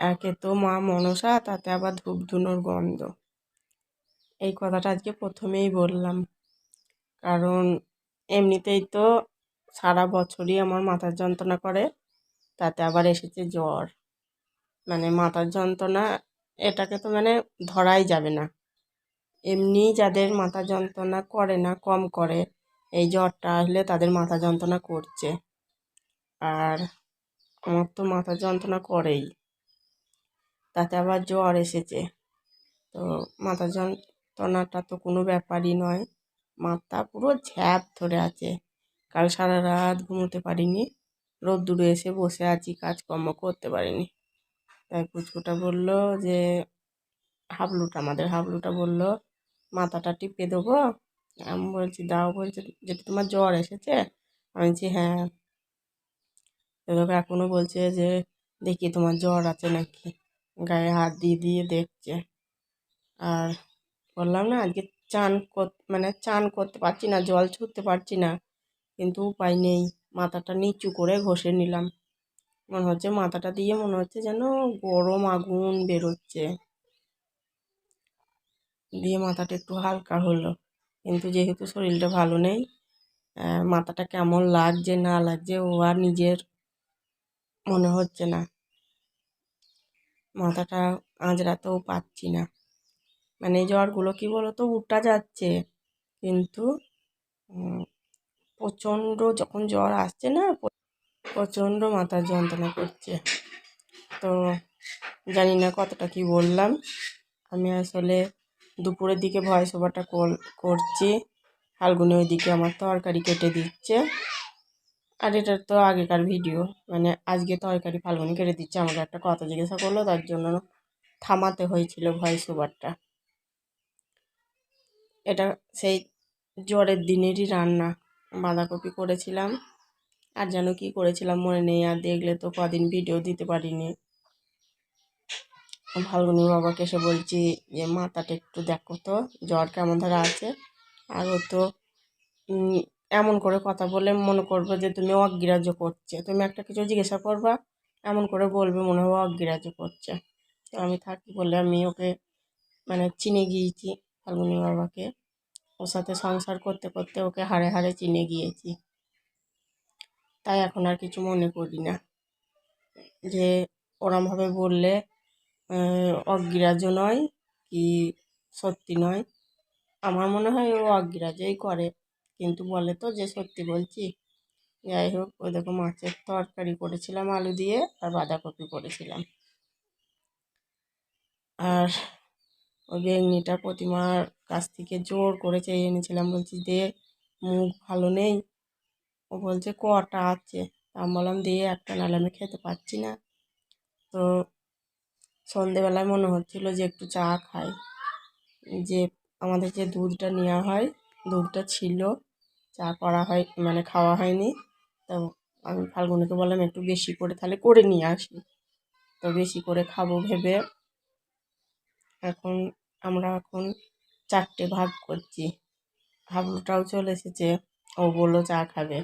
একে তো মা মনসা, তাতে আবার ধূপ ধুনোর গন্ধ। এই কথাটা আজকে প্রথমেই বললাম। কারণ এমনিতেই তো সারা বছরই আমার মাথার যন্ত্রণা করে, তাতে আবার এসেছে জ্বর। মানে মাথার যন্ত্রণা, এটাকে তো মানে ধরাই যাবে না। এমনি যাদের মাথা যন্ত্রণা করে না, কম করে, এই জ্বরটা আসলে তাদের মাথা যন্ত্রণা করছে। আর আমার তো মাথা যন্ত্রণা করেই। তাতে আবার জ্বর এসেছে। তো মাথা যন্ত্রণাটা তো কোনো ব্যাপারই নয়। মাথা পুরো ঝ্যাপ ধরে আছে। কাল সারা রাত ঘুমোতে পারিনি। রোদ্দুরে এসে বসে আছি, কাজকর্ম করতে পারিনি। তাই পুচকুটা বলল যে, হাবলুটা, আমাদের হাবলুটা বলল, মাথাটা টিপে দেবো? আমি বলছি, দাও, বলছে, যেটা তোমার জ্বর এসেছে? আমি বলছি হ্যাঁ। এখনও বলছে যে, দেখি তোমার জ্বর আছে নাকি? গায়ে হাত দিয়ে দিয়ে দেখছে। আর বললাম না, আজকে চান কর মানে চান করতে পারছি না, জল ছুটতে পারছি না। কিন্তু উপায় নেই, মাথাটা নিচু করে ঘষে নিলাম। মনে হচ্ছে মাথাটা দিয়ে মনে হচ্ছে যেন গরম আগুন বেরোচ্ছে। দিয়ে মাথাটা একটু হালকা হলো। কিন্তু যেহেতু শরীরটা ভালো নেই মাথাটা কেমন লাগছে না লাগছে ও আর নিজের মনে হচ্ছে না। মাথাটা আঁচড়াতেও পাচ্ছি না। মানে জ্বরগুলো কী বলতো উঠা যাচ্ছে। কিন্তু প্রচণ্ড যখন জ্বর আসছে না, প্রচণ্ড মাথার যন্ত্রণা করছে। তো জানি না কতটা কি বললাম। আমি আসলে দুপুরের দিকে ভয়েস ওভারটা করছি। ফাল্গুনি ওইদিকে আমার তরকারি কেটে দিচ্ছে। আর এটা তো আগেকার ভিডিও মানে আজকে তরকারি ফাল্গুনি কেটে দিচ্ছে, আমাকে একটা কথা জিজ্ঞাসা করল, তার জন্য থামাতে হয়েছিল ভয়েস ওভারটা এটা সেই জ্বরের দিনেরই রান্না, বাঁধাকপি করেছিলাম। আর যেন কি করেছিলাম মনে নেই, আর দেখলে তো কদিন ভিডিও দিতে পারিনি। ফাল্গুনি বাবাকে এসে বলছি যে, মাথাটা একটু দেখো তো, জ্বর কেমন ধরে আছে? আর ও তো এমন করে কথা বলে মনে করবে যে তুমি অগ্রাহ্য করছে। তুমি একটা কিছু জিজ্ঞাসা করবা, এমন করে বলবে মনে হবে অগ্রাহ্য করছে। তো আমি থাকি বলে আমি ওকে মানে চিনে গিয়েছি, ফাল্গুনি বাবাকে। ওর সাথে সংসার করতে করতে ওকে হাড়ে হাড়ে চিনে গিয়েছি। তাই এখন আর কিছু মনে করি না। যে ওরমভাবে বললে অগ্রাহ্য নয় কি সত্যি নয়। আমার মনে হয় ও অগ্রাহ্যই করে। কিন্তু বলে তো যে সত্যি বলছি। যাই হোক, ওই দেখো মাছের তরকারি করেছিলাম, আলু দিয়ে আর বাঁধাকপি করেছিলাম। আর ওই বেগনিটা প্রতিমার কাছ থেকে জোর করে চেয়ে এনেছিলাম, বলছি দে, মুখ ভালো নেই। ও বলছে, কটা আছে? আমি বললাম দিয়ে একটা, নাহলে আমি খেতে পাচ্ছি না। তো সন্ধেবেলায় মনে হচ্ছিল যে একটু চা খাই। যে আমাদের যে দুধটা নেওয়া হয়, দুধটা ছিল চা করা হয় মানে খাওয়া হয়নি। তো আমি ফাল্গুনিকে বললাম, একটু বেশি করে তাহলে করে নিয়ে আসি তো বেশি করে খাব ভেবে এখন আমরা এখন চারটে ভাগ করছি। হাবলুটাও চলে এসেছে, ও বলল চা খাবে।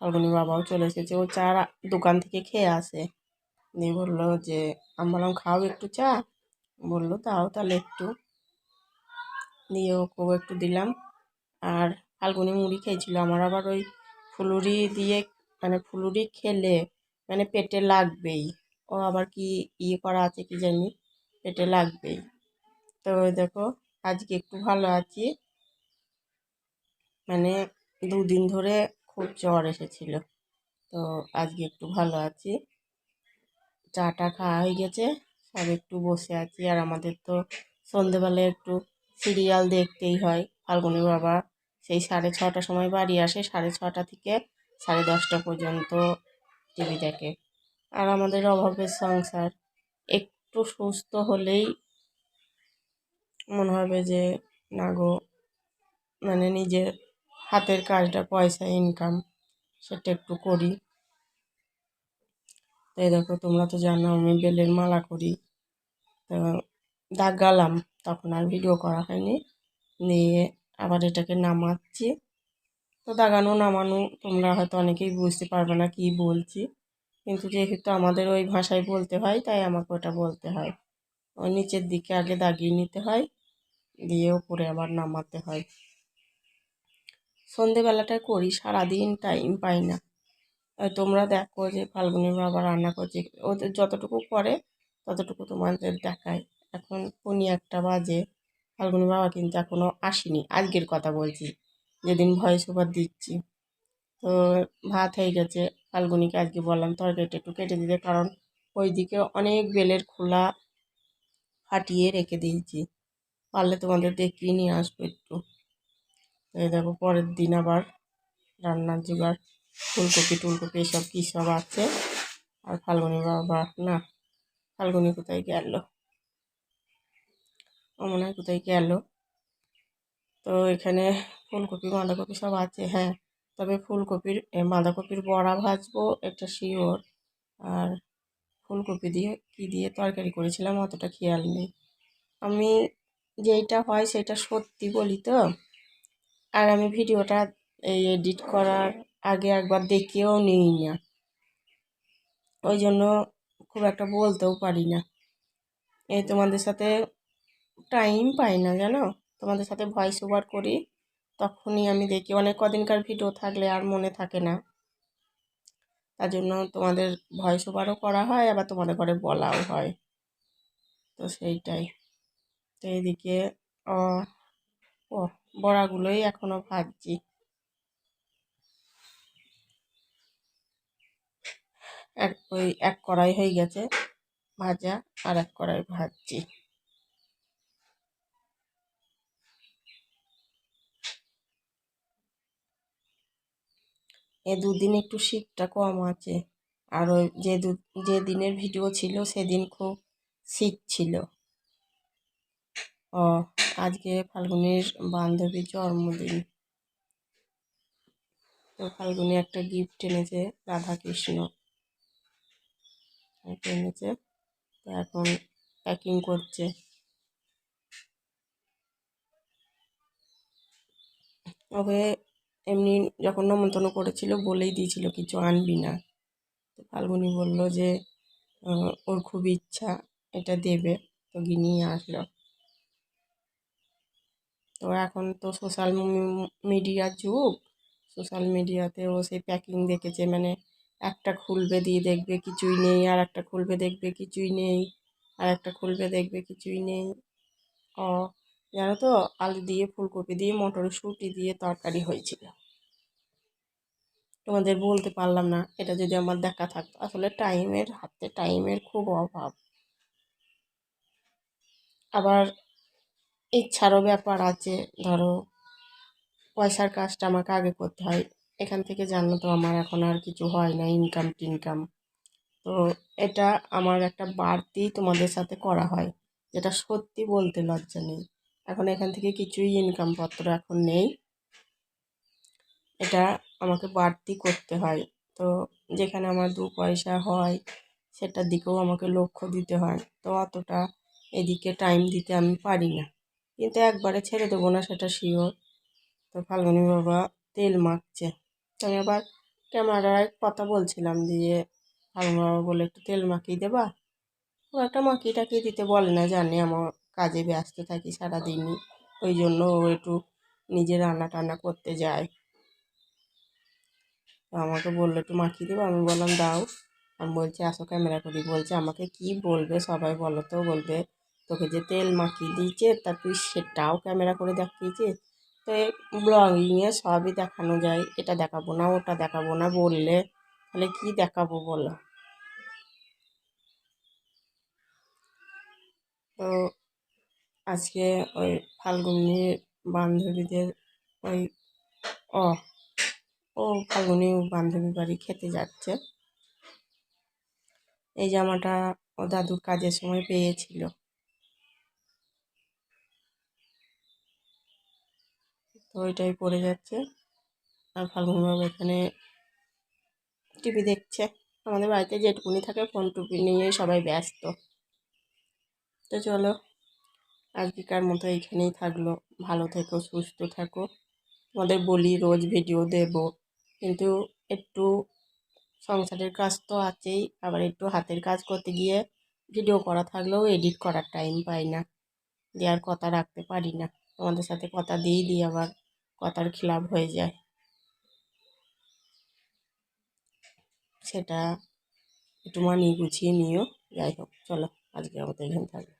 ফাল্গুনি বাবাও চলে এসেছে, ও চা দোকান থেকে খেয়ে আসে। দিয়ে বলল যে, আমি বললাম, খাও একটু চা? বলল, তাও তাহলে একটু। দিয়ে ওকেও একটু দিলাম। আর ফাল্গুনি মুড়ি খেয়েছিল। আমার আবার ওই ফুলুরি দিয়ে মানে ফুলুরি খেলে মানে পেটে লাগবেই। ও আবার কি ইয়ে করা আছে কি জানি? পেটে লাগবেই। তো দেখো, আজকে একটু ভালো আছি। মানে দুদিন ধরে খুব জ্বর এসেছিল। তো আজকে একটু ভালো আছি। চাটা খাওয়া হয়ে গেছে, সব একটু বসে আছি। আর আমাদের তো সন্ধেবেলায় একটু সিরিয়াল দেখতেই হয়, ফাল্গুনি বাবা সেই সাড়ে ছটার সময় বাড়ি আসে, সাড়ে ছটা থেকে সাড়ে দশটা পর্যন্ত টিভি দেখে। আর আমাদের অভাবের সংসার, একটু সুস্থ হলেই মনে হবে যে, না গো মানে নিজের হাতের কাজটা, পয়সা ইনকাম সেটা একটু করি। তাই দেখো, তোমরা তো জানো আমি বেলের মালা করি। তো দাগ গালাম, তখন আর ভিডিও করা হয়নি। দিয়ে আবার এটাকে নামাচ্ছি। তো দাগানো নামানো তোমরা হয়তো অনেকেই বুঝতে পারবে না কি বলছি। কিন্তু যেহেতু আমাদের ওই ভাষায় বলতে হয়, তাই আমাকে ওটা বলতে হয়। ওই নিচের দিকে আগে দাগিয়ে নিতে হয়, দিয়ে ওপরে আবার নামাতে হয়। সন্ধেবেলাটায় করি, সারাদিন টাইম পাই না। তোমরা দেখো যে ফাল্গুনি বাবা রান্না করছে। ওদের যতটুকু করে, ততটুকু তোমাদের দেখায়। এখন পনি একটা বাজে। ফাল্গুনি বাবা কিন্তু এখনও আসেনি। আজকের কথা বলছি, যেদিন ভয়েস ওভার দিচ্ছি। তো ভাত হয়ে গেছে, ফাল্গুনিকে আজকে বললাম তরকারিটা একটু কেটে দিতে, কারণ ওইদিকে অনেক বেলের খোলা ফাটিয়ে রেখে দিয়েছি। পারলে তোমাদের দেখিয়ে নিয়ে আসব একটু। এই দেখো, পরের দিন আবার রান্নার জোগাড়, ফুলকপি টুলকপি এসব কী সব আছে। আর ফাল্গুনি বাবা, না, ফাল্গুনি কোথায় গেল? ও মনে হয় কোথায় গেল। তো এখানে ফুলকপি, বাঁধাকপি সব আছে হ্যাঁ। তবে ফুলকপির বাঁধাকপির বড়া ভাজবো একটা শিওর। আর ফুলকপি দিয়ে কি দিয়ে তরকারি করেছিলাম অতটা খেয়াল নেই। আমি যেইটা হয় সেটা সত্যি বলি তো, আর আমি ভিডিওটা এই এডিট করার আগে একবার দেখেও নিই না। ওই জন্য খুব একটা বলতেও পারি না। এই তোমাদের সাথে টাইম পাই না, জানো? তোমাদের সাথে ভয়েস ওভার করি, তখনই আমি দেখি। অনেক কদিনকার ভিডিও থাকলে আর মনে থাকে না। তার জন্য তোমাদের ভয়েস ওভারও করা হয়, আবার তোমাদের ঘরে বলাও হয়। তো সেইটাই। তো এইদিকে, ও বড়াগুলোই এখনও ভাজছি। এক ওই এক কড়াই হয়ে গেছে ভাজা, আর এক কড়াই ভাজছি। এ দুদিন একটু শীতটা কম আছে। আর ওই যে দু, যে দিনের ভিডিও ছিল সেদিন খুব শীত ছিল। ও, আজকে ফাল্গুনির বান্ধবীর জন্মদিন। তো ফাল্গুনি একটা গিফট এনেছে রাধা কৃষ্ণ এনেছে, তো এখন প্যাকিং করছে। ওকে এমনি যখন নমন্তন্ন করেছিল, বলেই দিয়েছিল কিছু আনবি না। তো ফাল্গুনি বলল যে ওর খুব ইচ্ছা, এটা দেবে। তো গিনিয়ে আসলো। তো এখন তো সোশ্যাল মিডিয়ার যুগ। সোশ্যাল মিডিয়াতে ও সেই প্যাকিং দেখেছে মানে একটা খুলবে দিয়ে দেখবে কিছুই নেই, আর একটা খুলবে দেখবে কিছুই নেই, আর একটা খুলবে দেখবে কিছুই নেই। ও জানো তো আলু দিয়ে, ফুলকপি দিয়ে মটরশুঁটি দিয়ে তরকারি হয়েছিল। তোমাদের বলতে পারলাম না, এটা যদি আমার দেখা থাকতো। আসলে টাইমের হাতে টাইমের খুব অভাব। আবার ইচ্ছারও ব্যাপার আছে, ধরো পয়সার কাজটা আমাকে আগে করতে হয়। এখান থেকে জানো তো আমার এখন আর কিছু হয় না ইনকাম টিনকাম। তো এটা আমার একটা বাড়তি তোমাদের সাথে করা হয়, যেটা সত্যি বলতে লজ্জা নেই। এখন এখান থেকে কিছুই ইনকামপত্র এখন নেই। এটা আমাকে বাড়তি করতে হয়। তো যেখানে আমার দু পয়সা হয়, সেটার দিকেও আমাকে লক্ষ্য দিতে হয়। তো অতটা এদিকে টাইম দিতে আমি পারি না। কিন্তু একবারে ছেড়ে দেবো না, সেটা শিওর তো ফাল্গুনি বাবা তেল মাখছে। তো আমি আবার ক্যামেরায় কথা বলছিলাম দিয়ে ফাল্গুনি বাবা বলে, একটু তেল মাখিয়ে দেবা? ও একটা মাখিয়ে টাকিয়ে দিতে বলে না, জানে আমার কাজে ব্যস্ত থাকি সারাদিনই। ওই জন্য ও একটু নিজে রান্না টান্না করতে যায়। তো আমাকে বলল, একটু মাখিয়ে দেবো? আমি বললাম, দাও। আমি বলছি, আসো ক্যামেরা করি। বলছে, আমাকে কি বলবে সবাই বলো তো? বলবে, তোকে যে তেল মাখিয়ে দিয়েছে, তা তুই সেটাও ক্যামেরা করে দেখিয়েছিস? তো ব্লগিংয়ে সবই দেখানো যায়। এটা দেখাবো না, ওটা দেখাবো না, বললে তাহলে কী দেখাবো বলো? তো আজকে ওই ফাল্গুনির বান্ধবীদের ওই ও ও ফাল্গুনি বান্ধবী বাড়ি খেতে যাচ্ছে। এই জামাটা ও দাদুর কাজের সময় পেয়েছিল। তো ওইটাই পড়ে যাচ্ছে। আর ফাল্গুন বাবু এখানে টিভি দেখছে। আমাদের বাড়িতে যেটুকুনি থাকে ফোন টুপি নিয়ে সবাই ব্যস্ত। তো চলো আজকেকার মতো এইখানেই থাকল। ভালো থেকো, সুস্থ থাকো। তোমাদের বলি, রোজ ভিডিও দেব। কিন্তু একটু সংসারের কাজ তো আছেই। আবার একটু হাতের কাজ করতে গিয়ে ভিডিও করা থাকলেও এডিট করার টাইম পাই না। দিয়ে আর কথা রাখতে পারি না। তোমাদের সাথে কথা দিয়েই দিই আবার, কথার খিলাপ হয়ে যায়। সেটা একটু মানিয়ে গুছিয়ে নিও। যাই হোক, চলো, আজকে আমাদের এখানে থাকবে